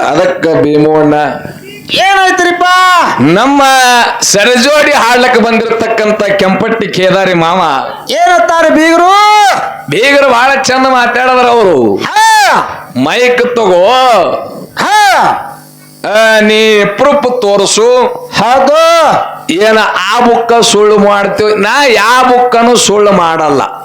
ಅದಕ್ಕ ಭೀಮಣ್ಣ ಏನಾಯ್ತರಿಪ್ಪ? ನಮ್ಮ ಸರಜೋಡಿ ಹಾಡ್ಲಕ್ಕೆ ಬಂದಿರತಕ್ಕಂತ ಕೆಂಪಟ್ಟಿ ಕೇದಾರಿ ಮಾಮ ಏನತ್ತಾರೆ ಬೀಗರು? ಬೀಗರು ಬಹಳ ಚಂದ ಮಾತಾಡದ್ರ ಅವರು. ಮೈಕ್ ತಗೋ. ನೀ ಪ್ರೂಫ್ ತೋರಿಸು. ಹೌದು. ಏನ ಆ ಬುಕ್ಕ ಸುಳ್ಳು ಮಾಡ್ತೀವಿ? ನಾ ಯಾವ ಬುಕ್ಕನು ಸುಳ್ಳು ಮಾಡಲ್ಲ.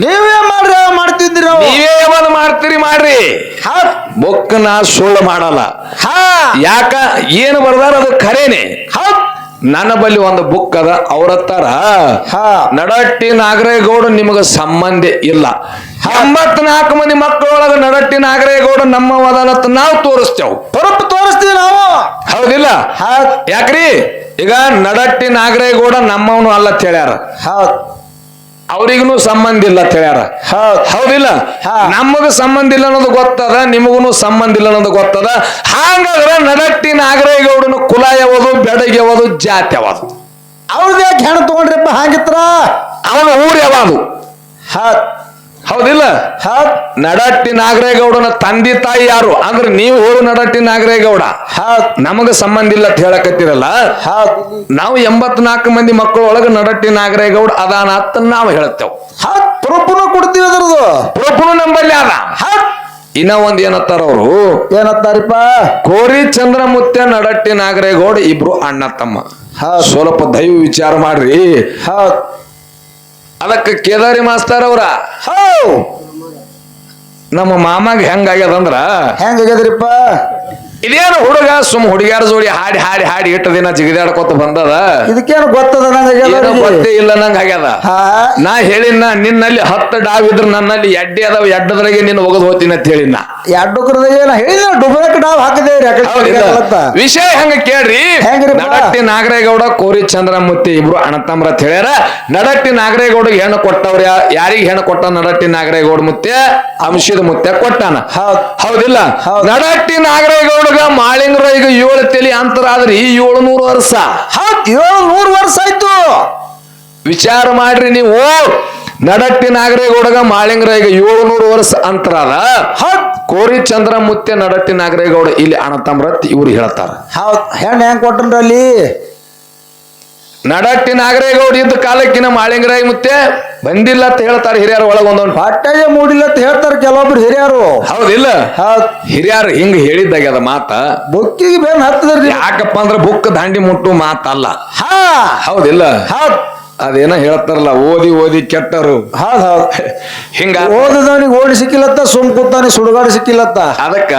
ನೀವೇ ಮಾಡ್ರಿ ಮಾಡ್ತಿದ್ರಿ ನಾವು. ನೀವೇ ಯಾವಾಗ ಮಾಡ್ತೀರಿ ಮಾಡ್ರಿ. ಹೌದ್ ಬುಕ್ ನಾ ಸುಳ್ಳು ಮಾಡಲ್ಲ. ಹಾ. ಯಾಕ? ಏನು ಬರ್ದಾರ ಅದು ಖರೇನೆ. ಹೌದ್ ನನ್ನ ಬಳಿ ಒಂದು ಬುಕ್ ಅದ ಅವ್ರ ಹತ್ತಾರ. ಹಾ. ನಡಟ್ಟಿ ನಾಗರೇಗೌಡ ನಿಮಗ ಸಂಬಂಧ ಇಲ್ಲ. ಎಂಬತ್ನಾಲ್ಕು ಮಂದಿ ಮಕ್ಕಳೊಳಗ ನಡಟ್ಟಿ ನಾಗರೇಗೌಡ ನಮ್ಮ ವದಾನತ್ ನಾವು ತೋರಿಸ್ತೇವ್. ಪರಪ್ ತೋರಿಸ್ತೀವಿ ನಾವು. ಹೌದಿಲ್ಲ? ಹೌದ್ ಯಾಕ್ರಿ? ಈಗ ನಡಟ್ಟಿ ನಾಗರೇಗೌಡ ನಮ್ಮವನು ಅಲ್ಲ ಅಂತ ಹೇಳ್ಯಾರ. ಹೌದ್. ಅವ್ರಿಗೂ ಸಂಬಂಧ ಇಲ್ಲ ಅಂತ ಹೇಳ್ಯಾರ. ಹೌದಿಲ್ಲ? ಹಾ. ನಮಗ ಸಂಬಂಧ ಇಲ್ಲ ಅನ್ನೋದು ಗೊತ್ತದ ನಿಮಗೂ ಸಂಬಂಧ ಇಲ್ಲ ಅನ್ನೋದು ಗೊತ್ತದ. ಹಾಗಾದ್ರೆ ನಡಟ್ಟಿ ನಾಗರೇಗೌಡನ ಕುಲ ಯಾವುದು ಬೆಡಗ್ ಯಾವುದು ಜಾತಿ ಯಾವುದು? ಅವ್ರದ್ದು ಯಾಕೆ ಹೆಣ್ಣು ತಗೊಂಡ್ರಿಪ್ಪ ಹಾಗಿತ್ರ? ಅವನ ಊರ್ ಯಾವುದು? ಹೌದಿಲ್ಲ? ಹೌದ್. ನಡಟ್ಟಿ ನಾಗರೇಗೌಡನ ತಂದೆ ತಾಯಿ ಯಾರು? ಅಂದ್ರೆ ನೀವು ಹೋಳು ನಡಟ್ಟಿ ನಾಗರೇಗೌಡ. ಹೌದ್. ನಮಗ ಸಂಬಂಧ ಇಲ್ಲ ಅಂತ ಹೇಳಕತ್ತಿರಲ್ಲ? ಹೌದ್. ನಾವು ಎಂಬತ್ನಾಲ್ಕು ಮಂದಿ ಮಕ್ಕಳೊಳಗ ನಡಟ್ಟಿ ನಾಗರೇಗೌಡ ಅದಾನ ಅಂತ ನಾವು ಹೇಳ್ತೇವೆ ಹೌದ್. ಪ್ರೂಫ್ನು ಕೊಡ್ತೀವಿ ಅದ್ರದ್ದು. ಪ್ರೊಪನು ನಂಬಲ್ಲಿ ಅದ. ಹೌದ್. ಇನ್ನ ಒಂದ್ ಏನತ್ತಾರ ಅವರು? ಏನಂತಾರಿಪ್ಪ ಕೋರಿ ಚಂದ್ರಮುತ್ಯ ನಡಟ್ಟಿ ನಾಗರೇಗೌಡ ಇಬ್ರು ಅಣ್ಣ ತಮ್ಮ. ಸ್ವಲ್ಪ ದೈವ ವಿಚಾರ ಮಾಡ್ರಿ. ಹೌದ್. ಅದಕ್ಕೆ ಕೇದಾರಿ ಮಾಸ್ತರ್ ಅವ್ರ. ಹೌ. ನಮ್ಮ ಮಾಮಾಗ ಹೆಂಗಾಗ್ಯದಂದ್ರ ಹೆಂಗಾಗ್ಯದ್ರಿಪ್ಪ ಇದೇನು ಹುಡುಗ ಸುಮ್ ಹುಡುಗ್ಯಾರ ಜೋಡಿ ಹಾಡಿ ಹಾಡಿ ಹಾಡಿ ಇಟ್ಟ ದಿನ ಜಿಗಿದಾಡ್ಕೊತ ಬಂದದ? ಇದಕ್ಕೇನು ಗೊತ್ತದ ನಂಗೆ ಏನೋ ಗೊತ್ತೇ ಇಲ್ಲ ನಂಗೆ ಆಗ್ಯದ. ನಾ ಹೇಳಿನ ನಿನ್ನಲ್ಲಿ ಹತ್ತು ಡಾವ್ ಇದ್ರ ನನ್ನಲ್ಲಿ ಎಡ್ಡೆ ಅದಾವ ಎಡ್ಡದ್ರಾಗೆ ನಿನ್ನ ಒಗದ್ ಹೋತೀನಿ ಅಂತ ಹೇಳಿನ. ಏನ ಹೇಳಿದ ಡುಬರಕ್ ಡಾವ್ ಹಾಕಿದೇವ್ರಿ ವಿಷಯ ಹೆಂಗ ಕೇಳ್ರಿ? ನಡಟ್ಟಿ ನಾಗರೇಗೌಡ ಕೋರಿ ಚಂದ್ರಮೂರ್ತಿ ಇಬ್ರು ಅಣತಮ್ರ ಅಂತ ಹೇಳ್ಯಾರ. ನಡಟ್ಟಿ ನಾಗರೇಗೌಡ ಹೆಣ್ಣು ಕೊಟ್ಟವ್ರ ಯಾರಿಗೆ ಹೆಣ್ಣು ಕೊಟ್ಟ ನಡಟ್ಟಿ ನಾಗರೇಗೌಡ ಮುತ್ತೆ ಅಂಶದ ಮುತ್ತೆ ಕೊಟ್ಟಾನ. ಹೌದ್. ಹೌದಿಲ್ಲ? ನಡಟ್ಟಿ ನಡಟ್ಟಿ ನಾಗರೇಗೌಡಗ ಮಾಳಿಂಗ್ರ ಈಗ ಏಳು ತೆಲಿ ಅಂತರ ಆದ್ರಿ ಏಳು ನೂರು ವರ್ಷ. ಹೌದ್ ಏಳು ನೂರು ವರ್ಷ ಆಯ್ತು. ವಿಚಾರ ಮಾಡ್ರಿ ನೀವು. ನಡಟ್ಟಿ ನಾಗರೇಗೌಡಗ ಮಾಳಿಂಗ್ರ ಈಗ ಏಳುನೂರು ವರ್ಷ ಅಂತರ ಅದ. ಹೌದ್ ಕೋರಿ ಚಂದ್ರ ಮುತ್ತೆ ನಡಟ್ಟಿ ನಾಗರೇಗೌಡ ಇಲ್ಲಿ ಅಣತಮ್ರತ್ ಇವ್ರು ಹೇಳ್ತಾರ. ಹೌದ್ ಹೆಣ್ಣು ಹೆಂಗ್ ಕೊಟ್ಟನ್ರಿ ಅಲ್ಲಿ? ನಡಟ್ಟಿ ನಾಗರೇಗೌಡ ಇದ್ದ ಕಾಲಕ್ಕಿನ ಮಾಳಿಂಗರಾಯಿ ಮುತ್ತೆ ಬಂದಿಲ್ಲ ಅಂತ ಹೇಳ್ತಾರೆ ಹಿರಿಯರು ಒಳಗ ಒಂದೊಂದು ಹೊಟ್ಟೆಗೆ ಮೂಡಿಲ್ಲ ಅಂತ ಹೇಳ್ತಾರೆ ಕೆಲವೊಬ್ರು ಹಿರಿಯರು. ಹೌದಿಲ್ಲ? ಹಿರಿಯರು ಹಿಂಗ್ ಹಿಂಗ ಹೇಳಿದ್ದಾಗ್ಯದ ಮಾತ. ಬುಕ್ಕಿಗೆ ಬೇನ್ ಹತ್ತದ್ರಿ ಯಾಕಪ್ಪ ಅಂದ್ರೆ ಬುಕ್ ದಾಂಡಿ ಮುಟ್ಟು ಮಾತಲ್ಲ. ಹಾ. ಹೌದಿಲ್ಲ? ಹೌದ್. ಅದೇನ ಹೇಳ್ತಾರಲ್ಲ ಓದಿ ಓದಿ ಕೆಟ್ಟರು ಹೌದ್ ಹೌದ್. ಹಿಂಗ ಓದಿದವನಿಗೆ ಓಡಿ ಸಿಕ್ಕಿಲ್ಲತ್ತ ಸುಮ್ ಕೂತಾನೆ ಸುಡುಗಾಡಿ ಸಿಕ್ಕಿಲ್ಲತ್ತ. ಅದಕ್ಕ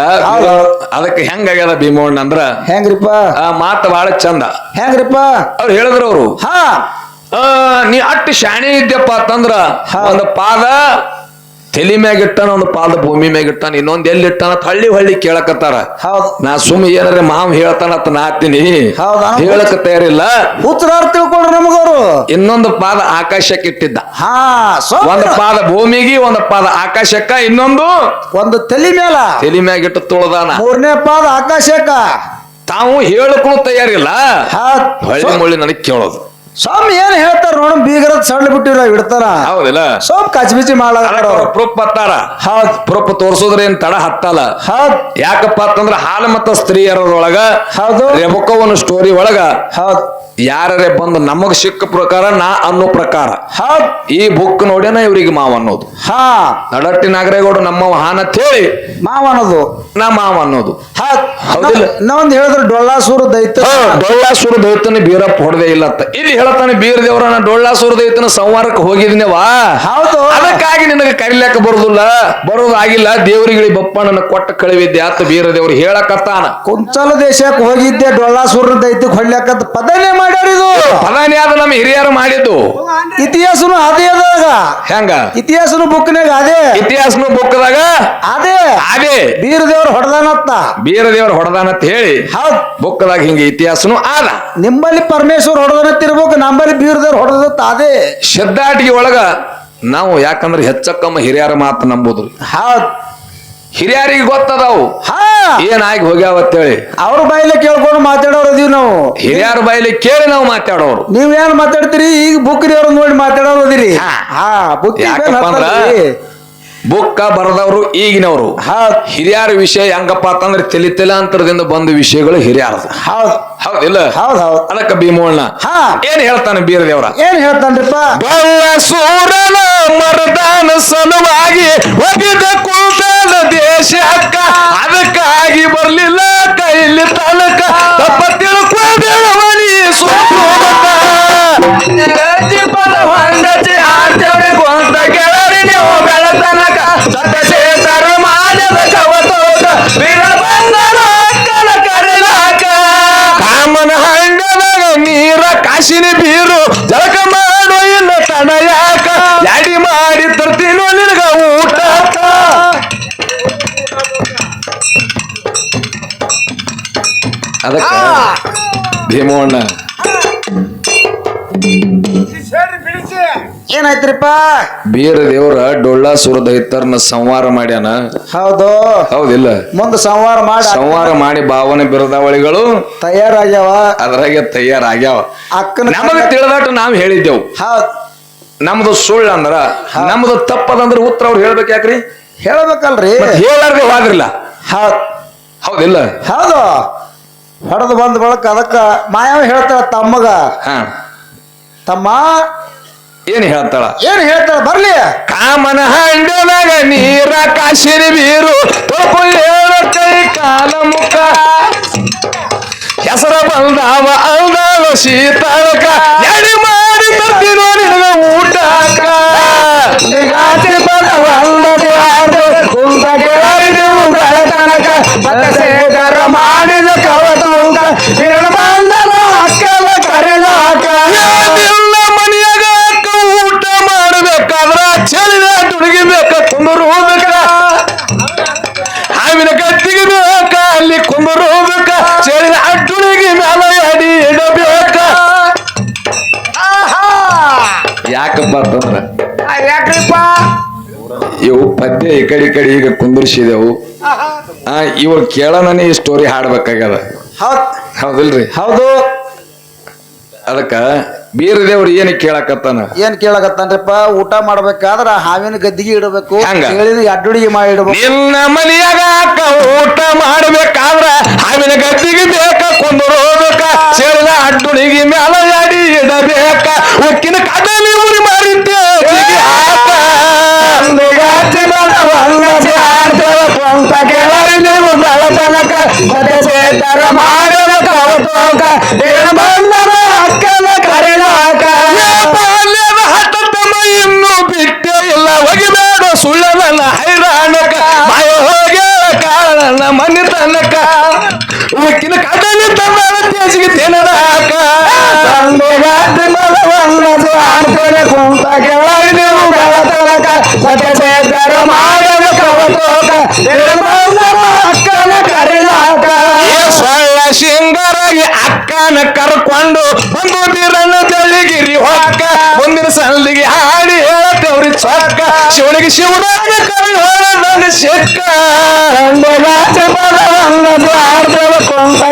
ಅದಕ್ಕೆ ಹೆಂಗೆ ಆಗ್ಯದ ಹೆಂಗಾಗ್ಯದ ಭೀಮಣ್ಣ ಅಂದ್ರ ಹೆಂಗ್ರಿಪ್ಪ? ಆ ಮಾತು ಬಹಳ ಚಂದ. ಹೆಂಗ್ರಿಪ್ಪ? ಅವ್ರು ಹೇಳಿದ್ರು ಅವರು. ಹಾ. ನೀ ಅಟ್ಟು ಶಾಣೆ ಇದ್ಯಪ್ಪ ಅಂತಂದ್ರ ಹಾ. ಒಂದು ಪಾದ ತಲಿ ಮ್ಯಾಗಿಟ್ಟಾನ ಒಂದು ಪಾದ ಭೂಮಿ ಮ್ಯಾಗಿಟ್ಟಾನ ಇನ್ನೊಂದ್ ಎಲ್ಲಿ ಇಟ್ಟಾನ ಅಂತ ಹಳ್ಳಿ ಹಳ್ಳಿ ಕೇಳಕತ್ತಾರ. ಹೌದ್. ನಾ ಸುಮ್ ಏನಾರ ಮಾವ್ ಹೇಳ್ತಾನಂತ ನಾತೀನಿ ಹೌದಾ? ಹೇಳಕ ತಯಾರಿಲ್ಲ. ಉತ್ತರ ತಿಳ್ಕೊಂಡ್ರ ನಮಗವ್ರು. ಇನ್ನೊಂದು ಪಾದ ಆಕಾಶಕ್ಕೆ ಇಟ್ಟಿದ್ದ. ಒಂದು ಪಾದ ಭೂಮಿಗೆ ಒಂದು ಪಾದ ಆಕಾಶಕ್ಕ ಇನ್ನೊಂದು ಒಂದು ತಲಿ ಮೇಲ ತಲಿ ಮ್ಯಾಗಿಟ್ಟು ತುಳದಾನ. ಮೂರನೇ ಪಾದ ಆಕಾಶಕ್ಕ. ತಾವು ಹೇಳಕ್ಕೂ ತಯಾರಿಲ್ಲ. ಹೊಳ್ಳಿ ಮುಳ್ಳಿ ನನಗೆ ಕೇಳೋದು. ಸ್ವಾಮಿ ಏನ್ ಹೇಳ್ತಾರ ನೋಡ ಬೀಗರ ಸಣ್ಣ ಬಿಟ್ಟಿರ ಇಡ್ತಾರ ಹೌದಿಲ್ಲ? ಸ್ವಲ್ಪ ಕಚ್ಬಿಚಿ ಮಾಡ್ಲಾರ ಪ್ರೂಫ್ ಹತ್ತಾರ ಹೌದ್. ಪ್ರೂಫ್ ತೋರ್ಸೋದ್ರೇನ್ ತಡ ಹತ್ತಲ್ಲ. ಹೌದ್. ಯಾಕಪ್ಪ ಅಂತಂದ್ರ ಹಾಲು ಮತ್ತ ಸ್ತ್ರೀಯರೊಳಗ ಹೌದು. ರೆಬಕವನ ಸ್ಟೋರಿ ಒಳಗ ಹೌದ್. ಯಾರೇ ಬಂದು ನಮಗ್ ಸಿಕ್ಕ ಪ್ರಕಾರ ನಾ ಅನ್ನೋ ಪ್ರಕಾರ. ಹಾ. ಈ ಬುಕ್ ನೋಡ್ಯಾನ ಇವ್ರಿಗೆ ಮಾವ ಅನ್ನೋದು. ಹಾ. ನಡಟ್ಟಿ ನಾಗರೇಗೌಡ ನಮ್ಮ ಹಾನ ಅಂತ ಹೇಳಿ ಮಾವ ಅನ್ನೋದು. ನಾ ಮಾವ ಅನ್ನೋದು. ಹೌದ್ ಹೌದಿಲ್ಲ? ನಾವೊಂದ್ ಹೇಳಿದ್ರೆ ಡೊಳ್ಳಾಸೂರು ದೈತ ಡೊಳ್ಳಾಸೂರು ದೈತನ ಬೀರಪ್ಪ ಹೊಡೆದೇ ಇಲ್ಲ ಅಂತ. ಇಲ್ಲಿ ಹೇಳ್ತಾನೆ ಬೀರ ನಾ ಡೊಳ್ಳಾಸೂರು ದೈತನ ಸಂವಾರಕ್ಕೆ ಹೋಗಿದ್ನೇವಾ ಹೌದು. ಅದಕ್ಕಾಗಿ ನಿನಗೆ ಕರಿಲಾಕ ಬರುದಿಲ್ಲ. ಬರೋದಾಗಿಲ್ಲ ದೇವರಿಗೆ ನನ್ನ ಕೊಟ್ಟ ಕಳಿವಿದ್ದೆ ಆತ ಬೀರ ದೇವ್ರು ಹೇಳಕತ್ತಾನ. ಕುಂಚಲ ದೇಶಕ್ಕೆ ಹೋಗಿದ್ದೆ ಡೊಳ್ಳಾಸೂರ ದೈತಕ್ಕೆ ಹೊಡ್ಲಕ್ಕಂತ ಪದನೇ ಮಾಡ್ಯಾರ ಇದು ಪದಾನಿ ಆದ ನಮ್ಮ ಹಿರಿಯರು ಮಾಡಿದ್ದು. ಇತಿಹಾಸನು ಅದೇ ಅದಾಗ ಹೆಂಗ? ಇತಿಹಾಸನು ಬುಕ್ನಾಗ ಅದೇ. ಇತಿಹಾಸನು ಬುಕ್ದಾಗ ಅದೇ. ಅದೇ. ಬೀರ ದೇವ್ರು ಹೊಡೆದಾನತ್ತ ಬೀರ ದೇವ್ರ ಹೊಡೆದಾನ ಅಂತ ಹೇಳಿ ಹೌದ್. ಬುಕ್ದಾಗ ಹಿಂಗೆ ಇತಿಹಾಸನು ಆದ. ನಿಮ್ಮಲ್ಲಿ ಪರಮೇಶ್ವರ್ ಹೊಡೆದಿರ್ಬೇಕು ನಮ್ಮಲ್ಲಿ ಬೀರ ದೇವ್ರು ಹೊಡೆದತ್ತ ಅದೇ. ಶಬ್ದಾಟಿಗೆ ಒಳಗ ನಾವು ಯಾಕಂದ್ರೆ ಹೆಚ್ಚಕ್ಕಮ್ಮ ಹಿರಿಯರ ಮಾತು ನಂಬುದು. ಹೌದ್. ಹಿರಿಯರಿಗೆ ಗೊತ್ತದವು. ಹಾ. ಏನಾಗಿ ಹೋಗ್ಯಾವತ್ತೇಳಿ ಅವ್ರ ಬಾಯಿಲೆ ಕೇಳ್ಕೊಂಡು ಮಾತಾಡೋರು ಅದೀವಿ ನಾವು. ಹಿರಿಯರ ಬಾಯಲ್ಲಿ ಕೇಳಿ ನಾವು ಮಾತಾಡೋರು. ನೀವೇನ್ ಮಾತಾಡ್ತೀರಿ? ಈಗ ಬುಕ್ರಿ ಅವ್ರ ನೋಡಿ ಮಾತಾಡೋರು ಅದಿರಿ ಹಾ. ಹಾ ಬುಕ್ ಯಾಕಪ್ಪ ಬುಕ್ಕ ಬರೆದವರು ಈಗಿನವರು. ಹೌದ್ ಹಿರಿಯರ ವಿಷಯ ಹೆಂಗಪ್ಪ ಅಂತಂದ್ರೆ ತಲೆ ತಲಾಂತರದಿಂದ ಬಂದ ವಿಷಯಗಳು ಹಿರಿಯರದ. ಹೌದ್. ಹೌದಿಲ್ಲ ಹೌದ್ ಹೌದ್. ಅದಕ್ಕ ಭೀಮೋಳ್ನ ಹಾ. ಏನ್ ಹೇಳ್ತಾನೆ ಬೀರದೇವ್ರ? ಏನ್ ಹೇಳ್ತಾನ್ರಿಪ್ಪ? ಬಲ್ಲ ಸೂರನ ಮರದಾನ ಸಲುವಾಗಿ ಒಗಿದ ದೇಶ ದೇಶಕ್ಕ. ಅದಕ್ಕಾಗಿ ಬರ್ಲಿಲ್ಲ ಕೈಲಿ ತನಕ ತಪ್ಪ ತಿಳ್ಕೊಂಡವನಿ ಸೋತ ಅದಕ್ಕ ಭೀಮಣ್ಣ. ಏನಾಯ್ತ್ರಿಪ್ಪ? ಬೀರ ದೇವ್ರ ಡೊಳ್ಳ ಸುರದ ಇತ್ತರ್ನ ಸಂವಾರ ಮಾಡ್ಯಾನ. ಹೌದು. ಹೌದಿಲ್ಲ. ಮುಂದೆ ಸಂವಾರ ಮಾಡಿ. ಸಂವಾರ ಮಾಡಿ ಭಾವನೆ ಬಿರದಾವಳಿಗಳು ತಯಾರಾಗ್ಯಾವ. ಅದ್ರಾಗೆ ತಯಾರಾಗ್ಯಾವ. ಅಕ್ಕನ ನಮಗೆ ತಿಳಿದಾಟ ನಾವು ಹೇಳಿದ್ದೆವು. ಹೌದ್. ನಮ್ದು ಸುಳ್ಳು ಅಂದ್ರ ನಮ್ದು ತಪ್ಪದಂದ್ರ ಉತ್ತರ ಅವ್ರು ಹೇಳ್ಬೇಕು ಯಾಕ್ರಿ? ಹೇಳ್ಬೇಕಲ್ರಿ. ಮತ್ತ್ ಹೋಗಿರ್ಲ ಹೌದಿಲ್ಲ. ಹೌದು. ಹೊಡೆದು ಬಂದ ಬಳಕ ಅದಕ್ಕ ಮಾಯಾವ ಹೇಳ್ತಾಳ ತಮ್ಮಗ. ಹಾ. ತಮ್ಮ ಏನ್ ಹೇಳ್ತಾಳ? ಏನ್ ಹೇಳ್ತಾಳ ಬರ್ಲಿ. ಕಾಮನ ಹಂಡನಾಗ ನೀರ ಕಾಶಿರಿ ಬೀರು ಕೈ ಕಾಲ ಮುಖ. ಹೆಸರ ಬಂದಾವ ಅಂದಾವ ಶೀತಾಳಕ. ಎಡಿ ಮಾಡಿ ಬರ್ತಿರೋ ನಿನಗ ಊಟಕ್ಕ ಯಾಕಪ್ಪ ಅಂತಂದ್ರ ಯಾಕ್ರಿಪ್ಪ ಇವು ಪದ್ಯ ಈ ಕಡೆ ಈ ಕಡೆ ಈಗ ಕುಂದಿರ್ಸಿದೆವು. ಆ ಇವ್ರು ಕೇಳೋಣನೇ ಈ ಸ್ಟೋರಿ ಹಾಡ್ಬೇಕಾಗ್ಯದ? ಹೌದ್. ಹೌದಿಲ್ರಿ? ಹೌದು. ಅದಕ್ಕ ಬೀರದೇವ್ರು ಏನು ಕೇಳಕತ್ತಾನ? ಏನ್ ಕೇಳಕತ್ತಾನ್ರಿಪ್ಪ ಊಟ ಮಾಡ್ಬೇಕಾದ್ರ ಹಾವಿನ ಗದ್ದಿಗೆ ಇಡಬೇಕು ಹೆಂಗ? ಹೇಳಿದ ಅಡ್ಡುಡಿಗೆ ಮಾಡಿ ಇಡಬೇಕು. ನಿನ್ನ ಮನೆಯಾಗ ಅಕ್ಕ ಊಟ ಮಾಡ್ಬೇಕಾದ್ರ ಹಾವಿನ ಗದ್ದಿಗೆ ಬೇಕ ಕುಂದರೋದಕ್ಕ ಸೇರಿದ ಅಡ್ಡುಣಿಗೆ ಮ್ಯಾಲ ಯಾಡಿ ಇಡಬೇಕ. ಉಕ್ಕಿನ ಕಡಲಿ ಉರಿ ಮಾರಿದ್ದೆ ಅಕ್ಕನ ಕರ್ಕೊಂಡು ಬಂದು ಬೀರಣ್ಣ ತೆಳಿಗಿರಿ ಹೊಕ್ಕ ಮುಂದಿನ ಸಲ್ಲಿಗೆ ಹಾಡಿ ಹೇಳತ್ತೇವ್ರಿ ಚೊಕ್ಕ. ಶಿವನಿಗೆ ಶಿವರಾಜ ಕವಿ ನನ್ನ ಸಿಕ್ಕ ರಾಜ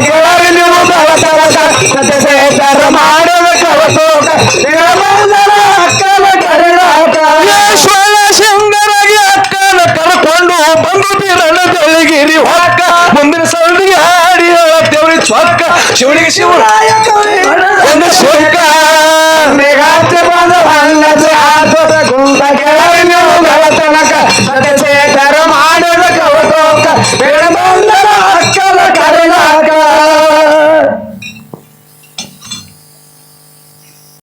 ಕೆಳಗೆ ನೀವು ಬೆಳತನಕ ಸತ್ಯಶೇಖರ ಮಾಡದ ಕವತೋಕ ಅಕ್ಕನ ಕರೆದಾಕ ಏ ಸೊಳ್ಳ ಸಿಂಗರಾಗಿ ಅಕ್ಕನ ಕರ್ಕೊಂಡು ಬಂದು ಬೀರಣ್ಣ ತೆಳಿಗಿರಿ ಹೊಕ್ಕ ಮುಂದಿನ ಸಂದಿಗೆ ಹಾಡಿ ಹೇಳತ್ತೇವ್ರಿ ಚೊಕ್ಕ ಶಿವನಿಗೆ ಶಿವರಾಯ ಕವಿ ಒಂದು